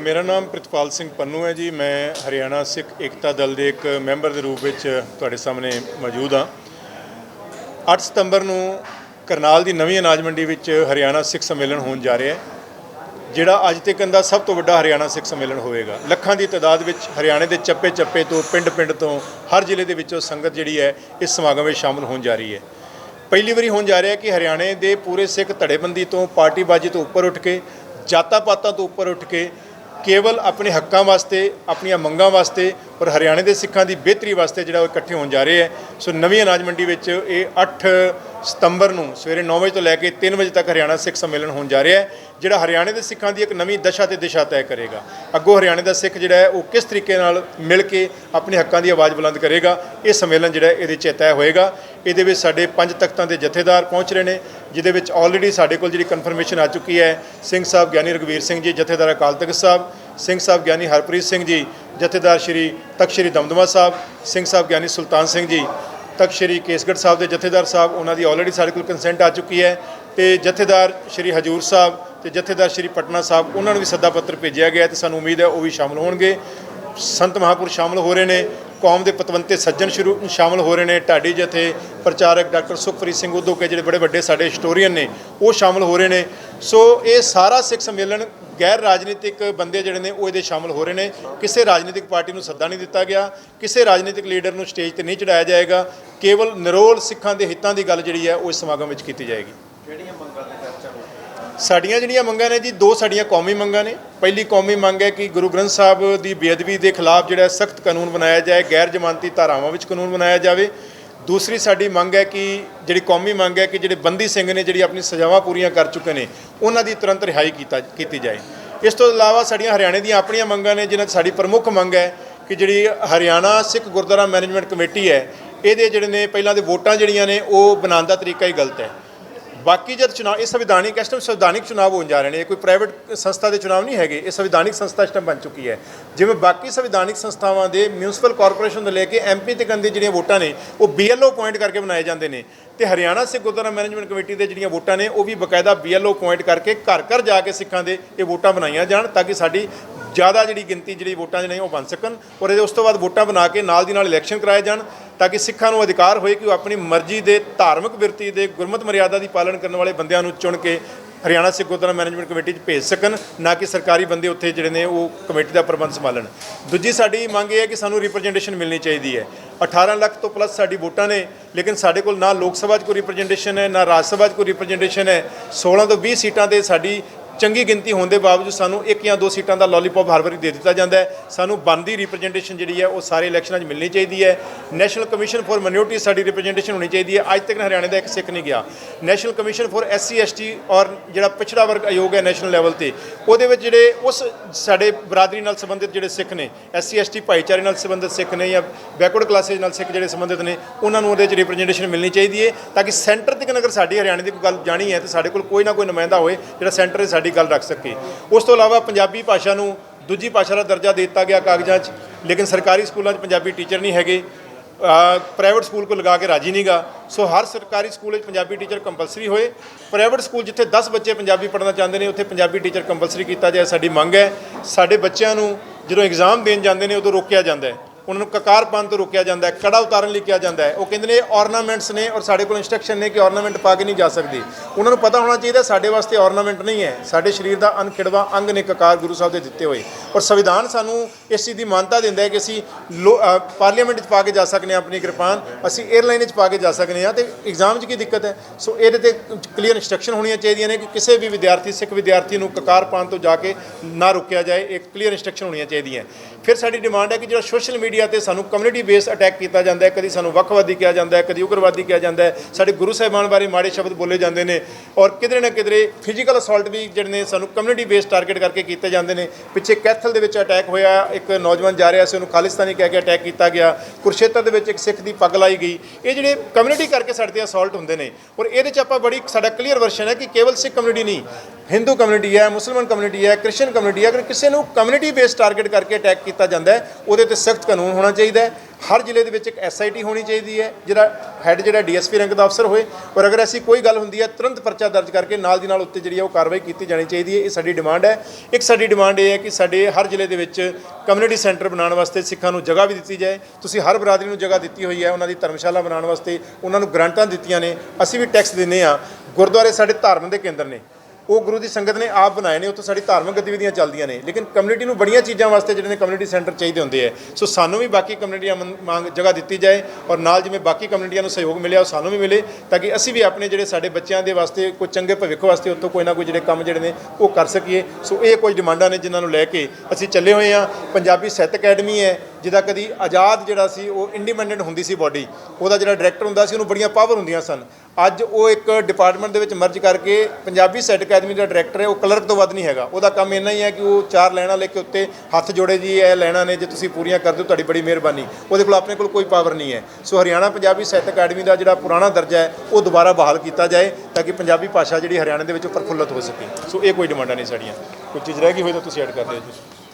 ਮੇਰਾ ਨਾਮ ਪ੍ਰਿਤਪਾਲ ਸਿੰਘ ਪੰਨੂ ਹੈ ਜੀ। ਮੈਂ ਹਰਿਆਣਾ ਸਿੱਖ ਏਕਤਾ ਦਲ ਦੇ ਇੱਕ ਮੈਂਬਰ ਦੇ ਰੂਪ ਵਿੱਚ ਤੁਹਾਡੇ ਸਾਹਮਣੇ ਮੌਜੂਦ ਹਾਂ। 8 ਸਤੰਬਰ ਨੂੰ ਕਰਨਾਲ ਦੀ ਨਵੀਂ ਅਨਾਜ ਮੰਡੀ ਵਿੱਚ ਹਰਿਆਣਾ ਸਿੱਖ ਸੰਮੇਲਨ ਹੋਣ ਜਾ ਰਿਹਾ ਹੈ, ਜਿਹੜਾ ਅੱਜ ਤੱਕ ਦਾ ਸਭ ਤੋਂ ਵੱਡਾ ਹਰਿਆਣਾ ਸਿੱਖ ਸੰਮੇਲਨ ਹੋਵੇਗਾ। ਲੱਖਾਂ ਦੀ ਤਾਦਾਦ ਵਿੱਚ ਹਰਿਆਣੇ ਦੇ ਚੱਪੇ-ਚੱਪੇ ਤੋਂ ਪਿੰਡ-ਪਿੰਡ ਤੋਂ ਹਰ ਜ਼ਿਲ੍ਹੇ ਦੇ ਵਿੱਚੋਂ ਸੰਗਤ ਜਿਹੜੀ ਹੈ, ਇਸ ਸਮਾਗਮ ਵਿੱਚ ਸ਼ਾਮਲ ਹੋਣ ਜਾ ਰਹੀ ਹੈ। ਪਹਿਲੀ ਵਾਰੀ ਹੋਣ ਜਾ ਰਿਹਾ ਕਿ ਹਰਿਆਣੇ ਦੇ ਪੂਰੇ ਸਿੱਖ ਧੜੇਬੰਦੀ ਤੋਂ ਪਾਰਟੀਬਾਜ਼ੀ ਤੋਂ ਉੱਪਰ ਉੱਠ ਕੇ ਜਾਤਾਂ-ਪਾਤਾਂ ਤੋਂ ਉੱਪਰ ਉੱਠ ਕੇ ਕੇਵਲ ਆਪਣੇ ਹੱਕਾਂ ਵਾਸਤੇ, ਆਪਣੀਆਂ ਮੰਗਾਂ ਵਾਸਤੇ ਔਰ ਹਰਿਆਣੇ ਦੇ ਸਿੱਖਾਂ ਦੀ ਬਿਹਤਰੀ ਵਾਸਤੇ ਜਿਹੜਾ ਉਹ ਇਕੱਠੇ ਹੋਣ ਜਾ ਰਹੇ ਹੈ। ਸੋ ਨਵੀਂ ਅਨਾਜ ਮੰਡੀ ਵਿੱਚ ਇਹ 8 ਸਤੰਬਰ ਨੂੰ ਸਵੇਰੇ 9 ਵਜੇ ਤੋਂ ਲੈ ਕੇ 3 ਵਜੇ ਤੱਕ ਹਰਿਆਣਾ ਸਿੱਖ ਸੰਮੇਲਨ ਹੋਣ ਜਾ ਰਿਹਾ ਹੈ, ਜਿਹੜਾ ਹਰਿਆਣੇ ਦੇ ਸਿੱਖਾਂ ਦੀ ਇੱਕ ਨਵੀਂ ਦਸ਼ਾ ਤੇ ਦਿਸ਼ਾ ਤੈਅ ਕਰੇਗਾ। ਅੱਗੋਂ ਹਰਿਆਣੇ ਦਾ ਸਿੱਖ ਜਿਹੜਾ ਹੈ, ਉਹ ਕਿਸ ਤਰੀਕੇ ਨਾਲ ਮਿਲ ਕੇ ਆਪਣੇ ਹੱਕਾਂ ਦੀ ਆਵਾਜ਼ ਬੁਲੰਦ ਕਰੇਗਾ, ਇਹ ਸੰਮੇਲਨ ਜਿਹੜਾ ਇਹਦੇ 'ਚ ਤੈਅ ਹੋਏਗਾ। ਇਹਦੇ ਵਿੱਚ ਸਾਡੇ ਪੰਜ ਤਖਤਾਂ ਦੇ ਜਥੇਦਾਰ ਪਹੁੰਚ ਰਹੇ ਨੇ, ਜਿਹਦੇ ਵਿੱਚ ਆਲਰੇਡੀ ਸਾਡੇ ਕੋਲ ਜਿਹੜੀ ਕਨਫਰਮੇਸ਼ਨ ਆ ਚੁੱਕੀ ਹੈ, ਸਿੰਘ ਸਾਹਿਬ ਗਿਆਨੀ ਰਗਵੀਰ ਸਿੰਘ ਜੀ, ਜਥੇਦਾਰ ਅਕਾਲ ਤਖਤ ਸਾਹਿਬ, ਸਿੰਘ ਸਾਹਿਬ ਗਿਆਨੀ ਹਰਪ੍ਰੀਤ ਸਿੰਘ ਜੀ, ਜਥੇਦਾਰ ਸ਼੍ਰੀ ਤਖਤ ਸ਼੍ਰੀ ਦਮਦਮਾ ਸਾਹਿਬ, ਸਿੰਘ ਸਾਹਿਬ ਗਿਆਨੀ ਸੁਲਤਾਨ ਸਿੰਘ ਜੀ ਤਖਤ ਸ਼੍ਰੀ ਕੇਸਗੜ੍ਹ ਸਾਹਿਬ ਦੇ ਜਥੇਦਾਰ ਸਾਹਿਬ, ਉਹਨਾਂ ਦੀ ਆਲਰੇਡੀ ਸਾਡੇ ਕੋਲ ਕੰਸੈਂਟ ਆ ਚੁੱਕੀ ਹੈ ਤੇ ਜਥੇਦਾਰ ਸ਼੍ਰੀ ਹਜੂਰ ਸਾਹਿਬ ਤੇ ਜਥੇਦਾਰ ਸ਼੍ਰੀ ਪਟਨਾ ਸਾਹਿਬ, ਉਹਨਾਂ ਨੂੰ ਵੀ ਸੱਦਾ ਪੱਤਰ ਭੇਜਿਆ ਗਿਆ ਤੇ ਸਾਨੂੰ ਉਮੀਦ ਹੈ ਉਹ ਵੀ ਸ਼ਾਮਲ ਹੋਣਗੇ। ਸੰਤ ਮਹਾਂਪੁਰਸ਼ ਸ਼ਾਮਲ ਹੋ ਰਹੇ ਨੇ, ਕੌਮ ਦੇ ਪਤਵੰਤੇ ਸੱਜਣ ਸ਼ੁਰੂ ਸ਼ਾਮਲ ਹੋ ਰਹੇ ਨੇ, ਢਾਡੀ ਜਥੇ ਪ੍ਰਚਾਰਕ ਡਾਕਟਰ ਸੁਖਪ੍ਰੀਤ ਸਿੰਘ ਉਦੋਕੇ ਜਿਹੜੇ ਬੜੇ ਵੱਡੇ ਸਾਡੇ ਹਿਸਟੋਰੀਅਨ ਨੇ, ਉਹ ਸ਼ਾਮਲ ਹੋ ਰਹੇ ਨੇ। ਸੋ ਇਹ ਸਾਰਾ ਸਿੱਖ ਸੰਮੇਲਨ ਗੈਰ ਰਾਜਨੀਤਿਕ ਬੰਦੇ ਜਿਹੜੇ ਨੇ ਉਹ ਇਹਦੇ ਸ਼ਾਮਲ ਹੋ ਰਹੇ ਨੇ। ਕਿਸੇ ਰਾਜਨੀਤਿਕ ਪਾਰਟੀ ਨੂੰ ਸੱਦਾ ਨਹੀਂ ਦਿੱਤਾ ਗਿਆ। ਕਿਸੇ ਰਾਜਨੀਤਿਕ ਲੀਡਰ ਨੂੰ ਸਟੇਜ ਤੇ ਨਹੀਂ ਚੜਾਇਆ ਜਾਏਗਾ। ਕੇਵਲ ਨਿਰੋਲ ਸਿੱਖਾਂ ਦੇ ਹਿੱਤਾਂ ਦੀ ਗੱਲ ਜਿਹੜੀ ਹੈ ਉਹ ਇਸ ਸਮਾਗਮ ਵਿੱਚ ਕੀਤੀ ਜਾਏਗੀ। ਕਿਹੜੀਆਂ ਮੰਗਾਂ ਤੇ ਚਰਚਾ ਸਾਡੀਆਂ ਜਿਹੜੀਆਂ ਮੰਗਾਂ ਨੇ ਜੀ ਦੋ ਸਾਡੀਆਂ ਕੌਮੀ ਮੰਗਾਂ ਨੇ। ਪਹਿਲੀ ਕੌਮੀ ਮੰਗ ਹੈ ਕਿ ਗੁਰੂ ਗ੍ਰੰਥ ਸਾਹਿਬ ਦੀ ਬੇਅਦਬੀ ਦੇ ਖਿਲਾਫ ਜਿਹੜਾ ਸਖਤ ਕਾਨੂੰਨ ਬਣਾਇਆ ਜਾਏ ਗੈਰ ਜ਼ਮਾਨਤੀ ਧਾਰਾਵਾਂ ਵਿੱਚ ਕਾਨੂੰਨ ਬਣਾਇਆ ਜਾਵੇ। ਦੂਸਰੀ ਸਾਡੀ ਮੰਗ ਹੈ ਕਿ ਜਿਹੜੀ ਕੌਮੀ ਮੰਗ ਹੈ ਕਿ ਜਿਹੜੇ ਬੰਦੀ ਸਿੰਘ ਨੇ ਜਿਹੜੀ ਆਪਣੀ ਸਜ਼ਾਵਾਂ ਪੂਰੀਆਂ ਕਰ ਚੁੱਕੇ ਨੇ, ਉਹਨਾਂ ਦੀ ਤੁਰੰਤ ਰਿਹਾਈ ਕੀਤਾ, ਕੀਤੀ ਜਾਏ। ਇਸ ਤੋਂ ਇਲਾਵਾ ਸਾਡੀਆਂ ਹਰਿਆਣੇ ਦੀਆਂ ਆਪਣੀਆਂ ਮੰਗਾਂ ਨੇ, ਜਿਨ੍ਹਾਂ 'ਚ ਸਾਡੀ ਪ੍ਰਮੁੱਖ ਮੰਗ ਹੈ ਕਿ ਜਿਹੜੀ ਹਰਿਆਣਾ ਸਿੱਖ ਗੁਰਦੁਆਰਾ ਮੈਨੇਜਮੈਂਟ ਕਮੇਟੀ ਹੈ, ਇਹਦੇ ਜਿਹੜੇ ਨੇ ਪਹਿਲਾਂ ਦੇ ਵੋਟਾਂ ਜਿਹੜੀਆਂ ਨੇ, ਉਹ ਬਣਾਉਣ ਦਾ ਤਰੀਕਾ ਹੀ ਗਲਤ ਹੈ। ਬਾਕੀ ਜਦ ਚੁਣਾਵ ਇਹ ਸੰਵਿਧਾਨਿਕ, ਇਸ ਸੰਵਿਧਾਨਿਕ ਚੁਣਾਵ ਹੋਣ ਜਾ ਰਹੇ ਨੇ, ਇਹ ਕੋਈ ਪ੍ਰਾਈਵੇਟ ਸੰਸਥਾ ਦੇ ਚੁਣਾਵ ਨਹੀਂ ਹੈਗੇ, ਇਹ ਸੰਵਿਧਾਨਿਕ ਸੰਸਥਾ ਇਸ ਟਾਈਮ ਬਣ ਚੁੱਕੀ ਹੈ। ਜਿਵੇਂ ਬਾਕੀ ਸੰਵਿਧਾਨਿਕ ਸੰਸਥਾਵਾਂ ਦੇ ਮਿਊਨਿਸਪਲ ਕਾਰਪੋਰੇਸ਼ਨ ਤੋਂ ਲੈ ਕੇ ਐਮਪੀ ਤੱਕ ਦੀ ਜਿਹੜੀਆਂ ਵੋਟਾਂ ਨੇ, ਉਹ ਬੀਐਲਓ ਪੁਆਇੰਟ ਕਰਕੇ ਬਣਾਏ ਜਾਂਦੇ ਨੇ। ਤੇ ਹਰਿਆਣਾ ਸਿੱਖ ਗੁਰਦੁਆਰਾ ਮੈਨੇਜਮੈਂਟ ਕਮੇਟੀ ਦੇ ਜਿਹੜੀਆਂ ਵੋਟਾਂ ਨੇ, ਉਹ ਵੀ ਬਕਾਇਦਾ ਬੀਐਲਓ ਪੁਆਇੰਟ ਕਰਕੇ ਘਰ ਘਰ ਜਾ ਕੇ ਸਿੱਖਾਂ ਦੇ ਇਹ ਵੋਟਾਂ ਬਣਾਈਆਂ ਜਾਣ, ਤਾਂ ਕਿ ਸਾਡੀ ਜ਼ਿਆਦਾ ਜਿਹੜੀ ਗਿਣਤੀ ਜਿਹੜੀ ਵੋਟਾਂ ਜਿਹੜੀਆਂ ਉਹ ਬਣ ਸਕਣ ਔਰ ਇਹਦੇ ਉਸ ਤੋਂ ਬਾਅਦ ਵੋਟਾਂ ਬਣਾ ਕੇ ਨਾਲ ਦੀ ਨਾਲ ਇਲੈਕਸ਼ਨ ਕਰਾਏ ਜਾਣ। ਤਾਂ ਕਿ ਸਿੱਖਾਂ ਨੂੰ ਅਧਿਕਾਰ ਹੋਏ ਕਿ ਉਹ ਆਪਣੀ ਮਰਜ਼ੀ ਦੇ ਧਾਰਮਿਕ ਵਿਰਤੀ ਦੇ ਗੁਰਮਤ ਮਰਿਆਦਾ ਦੀ ਪਾਲਣ ਕਰਨ ਵਾਲੇ ਬੰਦਿਆਂ ਨੂੰ ਚੁਣ ਕੇ ਹਰਿਆਣਾ ਸਿੱਖ ਗੁਰਦੁਆਰਾ ਮੈਨੇਜਮੈਂਟ ਕਮੇਟੀ 'ਚ ਭੇਜ ਸਕਣ, ਨਾ ਕਿ ਸਰਕਾਰੀ ਬੰਦੇ ਉੱਥੇ ਜਿਹੜੇ ਨੇ ਉਹ ਕਮੇਟੀ ਦਾ ਪ੍ਰਬੰਧ ਸੰਭਾਲਣ। ਦੂਜੀ ਸਾਡੀ ਮੰਗ ਇਹ ਹੈ ਕਿ ਸਾਨੂੰ ਰਿਪਰੈਜ਼ੈਂਟੇਸ਼ਨ ਮਿਲਣੀ ਚਾਹੀਦੀ ਹੈ। 18 ਲੱਖ ਤੋਂ ਪਲੱਸ ਸਾਡੀ ਵੋਟਾਂ ਨੇ, ਲੇਕਿਨ ਸਾਡੇ ਕੋਲ ਨਾ ਲੋਕ ਸਭਾ 'ਚ ਕੋਈ ਰਿਪਰੈਜ਼ੈਂਟੇਸ਼ਨ ਹੈ, ਨਾ ਰਾਜ ਸਭਾ 'ਚ ਕੋਈ ਰਿਪਰੈਜ਼ੈਂਟੇਸ਼ਨ ਹੈ। 16 ਤੋਂ 20 ਸੀਟਾਂ ਤੇ ਸਾਡੀ ਚੰਗੀ ਗਿਣਤੀ ਹੋਣ ਦੇ ਬਾਵਜੂਦ ਸਾਨੂੰ ਇੱਕ ਜਾਂ ਦੋ ਸੀਟਾਂ ਦਾ ਲੋਲੀਪੌਪ ਹਰ ਵਾਰੀ ਦੇ ਦਿੱਤਾ ਜਾਂਦਾ ਹੈ। ਸਾਨੂੰ ਬਣਦੀ ਰਿਪਰੈਜ਼ੈਂਟੇਸ਼ਨ ਜਿਹੜੀ ਹੈ ਉਹ ਸਾਰੇ ਇਲੈਕਸ਼ਨਾਂ 'ਚ ਮਿਲਣੀ ਚਾਹੀਦੀ ਹੈ। ਨੈਸ਼ਨਲ ਕਮਿਸ਼ਨ ਫॉर ਮਾਈਨੋਰਟੀ ਸਾਡੀ ਰਿਪਰੈਜ਼ੈਂਟੇਸ਼ਨ ਹੋਣੀ ਚਾਹੀਦੀ ਹੈ। ਅੱਜ ਤੱਕ ਹਰਿਆਣੇ ਦਾ ਇੱਕ ਸਿੱਖ ਨਹੀਂ ਗਿਆ। National commission for SC ST ਔਰ ਜਿਹੜਾ ਪਿਛੜਾ ਵਰਗ ਆਯੋਗ ਹੈ ਨੈਸ਼ਨਲ ਲੈਵਲ ਤੇ, ਉਹਦੇ ਵਿੱਚ ਜਿਹੜੇ ਉਸ ਸਾਡੇ ਬਰਾਦਰੀ ਨਾਲ ਸੰਬੰਧਿਤ ਜਿਹੜੇ ਸਿੱਖ ਨੇ ਐਸਸੀ ਐਸਟੀ ਭਾਈਚਾਰੇ ਨਾਲ ਸੰਬੰਧਿਤ ਸਿੱਖ ਨੇ ਜਾਂ ਬੈਕਵਰਡ ਕਲਾਸਿਸ ਨਾਲ ਸਿੱਖ ਜਿਹੜੇ ਸੰਬੰਧਿਤ ਨੇ, ਉਹਨਾਂ ਨੂੰ ਉਹਦੇ 'ਚ ਰਿਪਰੈਜ਼ੈਂਟੇਸ਼ਨ ਮਿਲਣੀ ਚਾਹੀਦੀ ਹੈ। ਤਾਂ ਕਿ ਸੈਂਟਰ ਤੱਕ ਅਗਰ ਸਾਡੀ ਹਰਿਆਣੇ ਦੀ ਕੋਈ ਗੱਲ ਜਾਣੀ ਹੈ ਤੇ ਸਾਡੇ ਕੋਲ ਕੋਈ ਨਾ ਕੋਈ ਨੁਮਾਇੰਦਾ ਹੋਏ, ਜਿਹੜਾ ਸੈਂਟਰ 'ਤੇ ਸਾਡੀ ਗੱਲ ਰੱਖ ਸਕੇ। ਉਸ ਤੋਂ ਇਲਾਵਾ ਪੰਜਾਬੀ ਭਾਸ਼ਾ ਨੂੰ ਦੂਜੀ ਭਾਸ਼ਾ ਦਾ ਦਰਜਾ ਦੇ ਦਿੱਤਾ ਗਿਆ ਕਾਗਜ਼ਾਂ 'ਚ, ਲੇਕਿਨ ਸਰਕਾਰੀ ਸਕੂਲਾਂ 'ਚ ਪੰਜਾਬੀ ਟੀਚਰ ਨਹੀਂ ਹੈਗੇ। ਪ੍ਰਾਈਵੇਟ ਸਕੂਲ ਕੋ ਲਗਾ ਕੇ ਰਾਜੀ ਨਹੀਂਗਾ। ਸੋ ਹਰ ਸਰਕਾਰੀ ਸਕੂਲ ਵਿੱਚ ਪੰਜਾਬੀ ਟੀਚਰ ਕੰਪਲਸਰੀ ਹੋਏ। ਪ੍ਰਾਈਵੇਟ ਸਕੂਲ ਜਿੱਥੇ 10 ਬੱਚੇ ਪੰਜਾਬੀ ਪੜ੍ਹਨਾ ਚਾਹੁੰਦੇ ਨੇ, ਉੱਥੇ ਪੰਜਾਬੀ ਟੀਚਰ ਕੰਪਲਸਰੀ ਕੀਤਾ ਜਾਏ, ਸਾਡੀ ਮੰਗ ਹੈ। ਸਾਡੇ ਬੱਚਿਆਂ ਨੂੰ ਜਦੋਂ ਐਗਜ਼ਾਮ ਦੇਣ ਜਾਂਦੇ ਨੇ, ਉਦੋਂ ਰੋਕਿਆ ਜਾਂਦਾ ਹੈ। ਉਹਨਾਂ ਨੂੰ ਕਕਾਰ ਪਾਉਣ ਤੋਂ ਰੋਕਿਆ ਜਾਂਦਾ ਹੈ ਕੜਾ ਉਤਾਰਨ ਲਈ ਕਿਹਾ ਜਾਂਦਾ ਹੈ। ਉਹ ਕਹਿੰਦੇ ਨੇ ਆਰਨਾਮੈਂਟਸ ਨੇ ਔਰ ਸਾਡੇ ਕੋਲ ਇਨਸਟਰਕਸ਼ਨ ਨੇ ਕਿ ਆਰਨਾਮੈਂਟ ਪਾ ਕੇ ਨਹੀਂ ਜਾ ਸਕਦੇ। ਉਹਨਾਂ ਨੂੰ ਪਤਾ ਹੋਣਾ ਚਾਹੀਦਾ ਸਾਡੇ ਵਾਸਤੇ ਆਰਨਾਮੈਂਟ ਨਹੀਂ ਹੈ। ਸਾਡੇ ਸਰੀਰ ਦਾ ਅਨਖਿੜਵਾ ਅੰਗ ਨੇ ਕਕਾਰ ਗੁਰੂ ਸਾਹਿਬ ਦੇ ਦਿੱਤੇ ਹੋਏ। ਔਰ ਸੰਵਿਧਾਨ ਸਾਨੂੰ ਇਸ ਚੀਜ਼ ਦੀ ਮਾਨਤਾ ਦਿੰਦਾ ਹੈ ਕਿ ਅਸੀਂ ਲੋ- ਅ, ਪਾਰਲੀਮੈਂਟ ਵਿੱਚ ਪਾ ਕੇ ਜਾ ਸਕਦੇ ਹਾਂ ਆਪਣੀ ਕਿਰਪਾਨ ਅਸੀਂ 에ਅਰਲਾਈਨ ਵਿੱਚ ਪਾ ਕੇ ਜਾ ਸਕਦੇ ਹਾਂ ਤੇ ਐਗਜ਼ਾਮ 'ਚ ਕੀ ਦਿੱਕਤ ਹੈ? ਸੋ ਇਹਦੇ ਤੇ ਕਲੀਅਰ ਇਨਸਟਰਕਸ਼ਨ ਹੋਣੀਆਂ ਚਾਹੀਦੀਆਂ ਨੇ ਕਿ ਕਿਸੇ ਵੀ ਵਿਦਿਆਰਥੀ ਸਿੱਖ ਵਿਦਿਆਰਥੀ ਨੂੰ ਕਕਾਰ ਪਾਉਣ ਤੋਂ ਜਾ ਕੇ ਨਾ ਰੋਕਿਆ ਜਾਏ ਇੱਕ ਕਲੀਅਰ ਇਨਸਟਰਕਸ਼ਨ ਹੋਣੀਆਂ ਚਾਹੀਦੀਆਂ। ਫਿਰ ਸਾਡੀ ਡਿਮਾਂਡ ਹੈ ਕਿ ਜਿਹੜਾ ਸੋਸ਼ਲ ਮੀਡੀਆ ਤੇ ਸਾਨੂੰ ਕਮਿਊਨਿਟੀ ਬੇਸ ਅਟੈਕ ਕੀਤਾ ਜਾਂਦਾ ਹੈ, ਕਦੀ ਸਾਨੂੰ ਵੱਖਵਾਦੀ ਕਿਹਾ ਜਾਂਦਾ ਹੈ, ਕਦੀ ਉਗਰਵਾਦੀ ਕਿਹਾ ਜਾਂਦਾ ਹੈ। ਸਾਡੇ ਗੁਰੂ ਸਾਹਿਬਾਨ ਬਾਰੇ ਮਾੜੇ ਸ਼ਬਦ ਬੋਲੇ ਜਾਂਦੇ ਨੇ ਔਰ ਕਿਧਰੇ ਨਾ ਕਿਧਰੇ ਫਿਜ਼ੀਕਲ ਅਸੌਲਟ ਵੀ ਜਿਹੜੇ ਨੇ ਸਾਨੂੰ ਕਮਿਊਨਿਟੀ ਬੇਸ ਟਾਰਗੇਟ ਕਰਕੇ ਕੀਤੇ ਜਾਂਦੇ ਨੇ। ਪਿੱਛੇ ਕੈਥਲ ਦੇ ਵਿੱਚ ਅਟੈਕ ਹੋਇਆ, ਇੱਕ ਨੌਜਵਾਨ ਜਾ ਰਿਹਾ ਸੀ, ਉਹਨੂੰ ਖਾਲਿਸਤਾਨੀ ਕਹਿ ਕੇ ਅਟੈਕ ਕੀਤਾ ਗਿਆ। ਕੁਰਸ਼ੇਤਰ ਦੇ ਵਿੱਚ ਇੱਕ ਸਿੱਖ ਦੀ ਪੱਗ ਲਾਈ ਗਈ। ਇਹ ਜਿਹੜੇ ਕਮਿਊਨਿਟੀ ਕਰਕੇ ਸਾਡੇ ਤੇ ਅਸੌਲਟ ਹੁੰਦੇ ਨੇ ਔਰ ਇਹਦੇ ਚ ਆਪਾਂ ਬੜੀ, ਸਾਡਾ ਕਲੀਅਰ ਵਰਸ਼ਨ ਹੈ ਕਿ ਕੇਵਲ ਸਿੱਖ ਕਮਿਊਨਿਟੀ ਨਹੀਂ ਹਿੰਦੂ ਕਮਿਊਨਿਟੀ ਹੈ, ਮੁਸਲਮਾਨ ਕਮਿਊਨਿਟੀ ਹੈ ਕ੍ਰਿਸਚੀਅਨ ਕਮਿਊਨਿਟੀ ਹੈ, ਅਗਰ ਕਿਸੇ ਨੂੰ ਕਮਿਊਨਿਟੀ ਬੇਸ ਟਾਰਗੇਟ ਕਰਕੇ ਅਟੈਕ ਕੀਤਾ ਜਾਂਦਾ ਹੈ, ਉਹਦੇ ਤੇ ਸਖਤ ਕਾਨੂੰਨ ਹੋਣਾ ਚਾਹੀਦਾ ਹੈ। ਹਰ ਜ਼ਿਲ੍ਹੇ ਦੇ ਵਿੱਚ ਇੱਕ ਐਸਆਈਟੀ ਹੋਣੀ ਚਾਹੀਦੀ ਹੈ, ਜਿਹੜਾ ਹੈੱਡ ਜਿਹੜਾ ਡੀਐਸਪੀ ਰੈਂਕ ਦਾ ਅਫਸਰ ਹੋਏ। ਔਰ ਅਗਰ ਐਸੀ ਕੋਈ ਗੱਲ ਹੁੰਦੀ ਹੈ, ਤੁਰੰਤ ਪਰਚਾ ਦਰਜ ਕਰਕੇ ਨਾਲ ਦੀ ਨਾਲ ਉੱਤੇ ਜਿਹੜੀ ਹੈ ਉਹ ਕਾਰਵਾਈ ਕੀਤੀ ਜਾਣੀ ਚਾਹੀਦੀ ਹੈ। ਇਹ ਸਾਡੀ ਡਿਮਾਂਡ ਹੈ। ਇੱਕ ਸਾਡੀ ਡਿਮਾਂਡ ਇਹ ਹੈ ਕਿ ਸਾਡੇ ਹਰ ਜ਼ਿਲ੍ਹੇ ਦੇ ਵਿੱਚ ਕਮਿਊਨਿਟੀ ਸੈਂਟਰ ਬਣਾਉਣ ਵਾਸਤੇ ਸਿੱਖਾਂ ਨੂੰ ਜਗ੍ਹਾ ਵੀ ਦਿੱਤੀ ਜਾਏ। ਤੁਸੀਂ ਹਰ ਬਰਾਦਰੀ ਨੂੰ ਜਗ੍ਹਾ ਦਿੱਤੀ ਹੋਈ ਹੈ, ਉਹਨਾਂ ਦੀ ਧਰਮਸ਼ਾਲਾ ਬਣਾਉਣ ਵਾਸਤੇ। ਉਹਨਾਂ ਨੂੰ ਗ੍ਰਾਂਟਾਂ ਦਿੱਤੀਆਂ ਨੇ। ਅਸੀਂ ਵੀ ਟੈਕਸ ਦਿੰਦੇ ਆ ਗੁਰਦੁਆਰੇ ਸਾਡੇ ਧਰਮ ਦੇ ਕੇਂਦਰ ਨੇ। ਉਹ ਗੁਰੂ ਦੀ ਸੰਗਤ ਨੇ ਆਪ ਬਣਾਏ ਨੇ, ਉੱਥੇ ਸਾਡੀ ਧਾਰਮਿਕ ਗਤੀਵਿਧੀਆਂ ਚੱਲਦੀਆਂ ਨੇ। ਲੇਕਿਨ ਕਮਿਊਨਿਟੀ ਨੂੰ ਬੜੀਆਂ ਚੀਜ਼ਾਂ ਵਾਸਤੇ ਜਿਹੜੇ ਨੇ ਕਮਿਊਨਿਟੀ ਸੈਂਟਰ ਚਾਹੀਦੇ ਹੁੰਦੇ ਆ। ਸੋ ਸਾਨੂੰ ਵੀ ਬਾਕੀ ਕਮਿਊਨਿਟੀਆਂ ਮੰਗ- ਜਗ੍ਹਾ ਦਿੱਤੀ ਜਾਏ ਔਰ ਨਾਲ ਜਿਵੇਂ ਬਾਕੀ ਕਮਿਊਨਿਟੀਆਂ ਨੂੰ ਸਹਿਯੋਗ ਮਿਲਿਆ, ਉਹ ਸਾਨੂੰ ਵੀ ਮਿਲੇ ਤਾਂ ਕਿ ਅਸੀਂ ਵੀ ਆਪਣੇ ਜਿਹੜੇ ਸਾਡੇ ਬੱਚਿਆਂ ਦੇ ਵਾਸਤੇ ਕੋਈ ਚੰਗੇ ਭਵਿੱਖ ਵਾਸਤੇ ਉੱਥੋਂ ਕੋਈ ਨਾ ਕੋਈ ਜਿਹੜੇ ਕੰਮ ਜਿਹੜੇ ਨੇ ਉਹ ਕਰ ਸਕੀਏ। ਸੋ ਇਹ ਕੁਝ ਡਿਮਾਂਡਾਂ ਨੇ ਜਿਨ੍ਹਾਂ ਨੂੰ ਲੈ ਕੇ ਅਸੀਂ ਚੱਲੇ ਹੋਏ ਹਾਂ ਪੰਜਾਬੀ ਸਾਹਿਤ ਅਕੈਡਮੀ ਹੈ, ਜਿਹਦਾ ਕਦੀ ਆਜ਼ਾਦ ਜਿਹੜਾ ਸੀ ਉਹ ਇੰਡੀਪੈਂਡੈਂਟ ਹੁੰਦੀ ਸੀ ਬਾਡੀ ਉਹਦਾ ਜਿਹੜਾ ਡਾਇਰੈਕਟਰ ਹੁੰਦਾ ਸੀ, ਉਹਨੂੰ ਬੜੀਆਂ ਪਾਵਰ ਹੁੰਦੀਆਂ ਸਨ। ਅੱਜ ਉਹ ਇੱਕ ਡਿਪਾਰਟਮੈਂਟ ਦੇ ਵਿੱਚ ਮਰਜ ਕਰਕੇ ਪੰਜਾਬੀ ਸੈਟ ਅਕੈਡਮੀ ਦਾ ਡਾਇਰੈਕਟਰ ਹੈ, ਉਹ ਕਲਰਕ ਤੋਂ ਵੱਧ ਨਹੀਂ ਹੈਗਾ। ਉਹਦਾ ਕੰਮ ਇੰਨਾ ਹੀ ਹੈ ਕਿ ਉਹ ਚਾਰ ਲੈਣਾ ਲੈ ਕੇ ਉੱਤੇ ਹੱਥ ਜੋੜੇ ਜੀ, ਇਹ ਲੈਣਾ ਨੇ ਜੇ ਤੁਸੀਂ ਪੂਰੀਆਂ ਕਰ ਦਿਓ, ਤੁਹਾਡੀ ਬੜੀ ਮਿਹਰਬਾਨੀ। ਉਹਦੇ ਕੋਲ ਆਪਣੇ ਕੋਲ ਕੋਈ ਪਾਵਰ ਨਹੀਂ ਹੈ। ਸੋ ਹਰਿਆਣਾ ਪੰਜਾਬੀ ਸਾਹਿਤ ਅਕੈਡਮੀ ਦਾ ਜਿਹੜਾ ਪੁਰਾਣਾ ਦਰਜਾ ਹੈ, ਉਹ ਦੁਬਾਰਾ ਬਹਾਲ ਕੀਤਾ ਜਾਏ ਤਾਂ ਕਿ ਪੰਜਾਬੀ ਭਾਸ਼ਾ ਜਿਹੜੀ ਹਰਿਆਣਾ ਦੇ ਵਿੱਚ ਉਹ ਪ੍ਰਫੁੱਲਤ ਹੋ ਸਕੇ। ਸੋ ਇਹ ਕੋਈ ਡਿਮਾਂਡਾਂ ਨਹੀਂ ਸਾਡੀਆਂ। ਕੋਈ ਚੀਜ਼ ਰਹਿ ਗਈ ਹੋਈ ਤਾਂ ਤੁਸੀਂ ਐਡ ਕਰ ਦਿਓ ਜੀ।